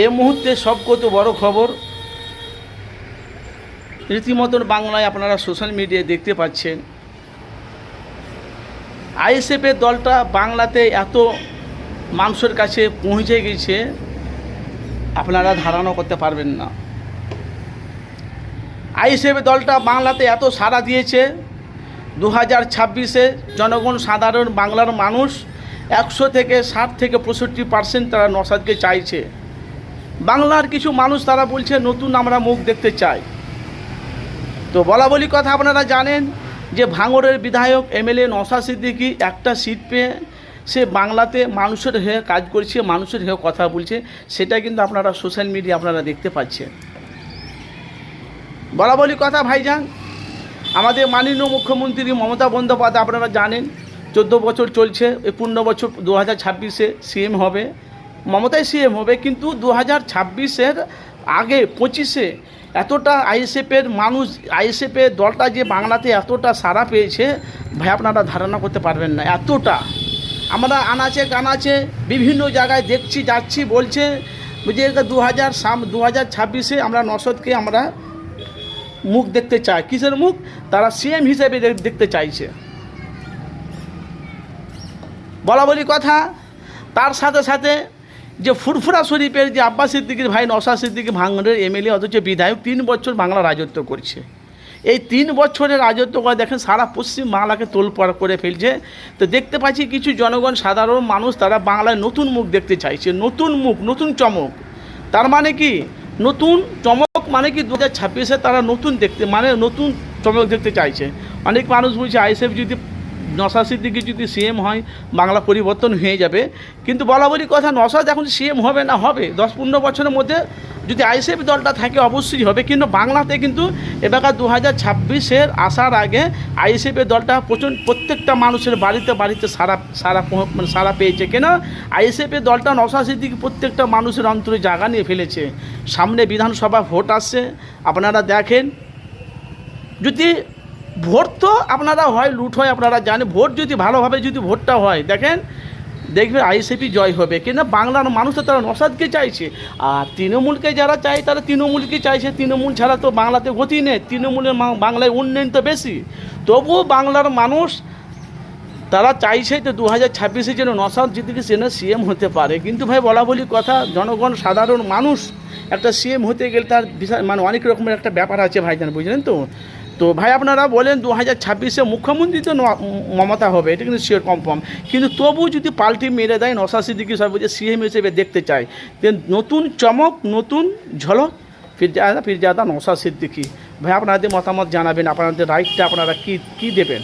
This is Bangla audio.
এ মুহূর্তে সবকত বড় খবর, রীতিমতন বাংলায় আপনারা সোশ্যাল মিডিয়ায় দেখতে পাচ্ছেন। আইএসএফের দলটা বাংলাতে এত মানুষের কাছে পৌঁছে গেছে, আপনারা ধারণা করতে পারবেন না। আইএসএফের দলটা বাংলাতে এত সাড়া দিয়েছে দু হাজার ছাব্বিশে জনগণ সাধারণ বাংলার মানুষ একশো থেকে ষাট থেকে পঁয়ষট্টি পার্সেন্ট তারা নসাদকে চাইছে। বাংলার কিছু মানুষ তারা বলছে, নতুন আমরা মুখ দেখতে চাই। তো বলা বলি কথা আপনারা জানেন যে ভাঙড়ের বিধায়ক এমএলএ নসা সিদ্দিকি একটা সিট পেয়ে সে বাংলাতে মানুষের হয়ে কাজ করছে, মানুষের হয়ে কথা বলছে। সেটা কিন্তু আপনারা সোশ্যাল মিডিয়া আপনারা দেখতে পাচ্ছেন। বলা বলি কথা, ভাইজান, আমাদের মাননীয় মুখ্যমন্ত্রী মমতা বন্দ্যোপাধ্যায় আপনারা জানেন, চোদ্দ বছর চলছে, এই পূর্ণ বছর দু হাজার ছাব্বিশে সিএম হবে। মমতাই সিএম হবে, কিন্তু দু হাজার ছাব্বিশের আগে, পঁচিশে, এতটা আইএসএফের মানুষ, আইএসএফের দলটা যে বাংলাতে এতটা সাড়া পেয়েছে, ভাই আপনারা ধারণা করতে পারবেন না, এতটা। আমরা আনাচে কানাচে বিভিন্ন জায়গায় দেখছি, যাচ্ছি, বলছে যে দু হাজার সাম দু হাজার ছাব্বিশে আমরা নসদকে আমরা মুখ দেখতে চাই। কিসের মুখ? তারা সিএম হিসেবে দেখতে চাইছে। বলা বলি কথা, তার সাথে সাথে যে ফুরফুরা শরীফের যে আব্বাস সিদ্দিকির ভাই নসা সিদ্দিকি ভাঙড়ের এমএলএ অথচ বিধায়ক তিন বছর বাংলা রাজত্ব করছে। এই তিন বছরের রাজত্ব করে দেখেন সারা পশ্চিম বাংলাকে তোলপাড় করে ফেলছে। তো দেখতে পাচ্ছি কিছু জনগণ, সাধারণ মানুষ তারা বাংলায় নতুন মুখ দেখতে চাইছে, নতুন মুখ, নতুন চমক। তার মানে কি? নতুন চমক মানে কি? দু হাজার ছাব্বিশে তারা নতুন দেখতে মানে নতুন চমক দেখতে চাইছে। অনেক মানুষ বলছে, আইএসএফ যদি নশা সিদ্দিকি যদি সিএম হয়, বাংলা পরিবর্তন হয়ে যাবে। কিন্তু বলা বলি কথা নশাদ এখন সিএম হবে না, হবে। দশ পনেরো বছরের মধ্যে যদি আইএসএফ দলটা থাকে, অবশ্যই হবে। কিন্তু বাংলাতে কিন্তু এবার দু হাজার ছাব্বিশের আসার আগে আইএসএফের দলটা প্রচুর প্রত্যেকটা মানুষের বাড়িতে বাড়িতে সারা সারা মানে সারা পেয়েছে। কেন? আইএসএফের দলটা নশা সিদ্দিকি প্রত্যেকটা মানুষের অন্তরে জায়গা নিয়ে ফেলেছে। সামনে বিধানসভা ভোট আসছে। আপনারা দেখেন, যদি ভোট তো আপনারা হয়, লুট হয়, আপনারা জানেন। ভোট যদি ভালোভাবে যদি ভোটটা হয়, দেখেন, দেখবে আইএসএপি জয় হবে। কেন বাংলার মানুষ তো তারা নসাদকে চাইছে। আর তৃণমূলকে যারা চায়, তারা তৃণমূলকে চাইছে। তৃণমূল ছাড়া তো বাংলাতে গতি নেই। তৃণমূলের বাংলায় উন্নয়ন তো বেশি। তবুও বাংলার মানুষ তারা চাইছে তো দু হাজার ছাব্বিশে যেন নসাদ জিদিকে সেনা সিএম হতে পারে। কিন্তু ভাই, বলা বলি কথা, জনগণ, সাধারণ মানুষ, একটা সিএম হতে গেলে তার বিশাল মানে অনেক রকমের একটা ব্যাপার আছে ভাইজান, বুঝলেন তো? তো ভাই আপনারা বলেন দু হাজার ছাব্বিশে মুখ্যমন্ত্রী তো মমতা হবে, এটা কিন্তু শিওর কনফার্ম কিন্তু তবু যদি পাল্টি মেরে দেয় নশা সিদ্দিকি সব যে সিএম হিসেবে দেখতে চায় নতুন চমক, নতুন ঝলক, ফিরজাদা ফিরজাদা নশা সিদ্দিকি। ভাই, আপনাদের মতামত জানাবেন, আপনাদের রাইটটা আপনারা কী কী দেবেন?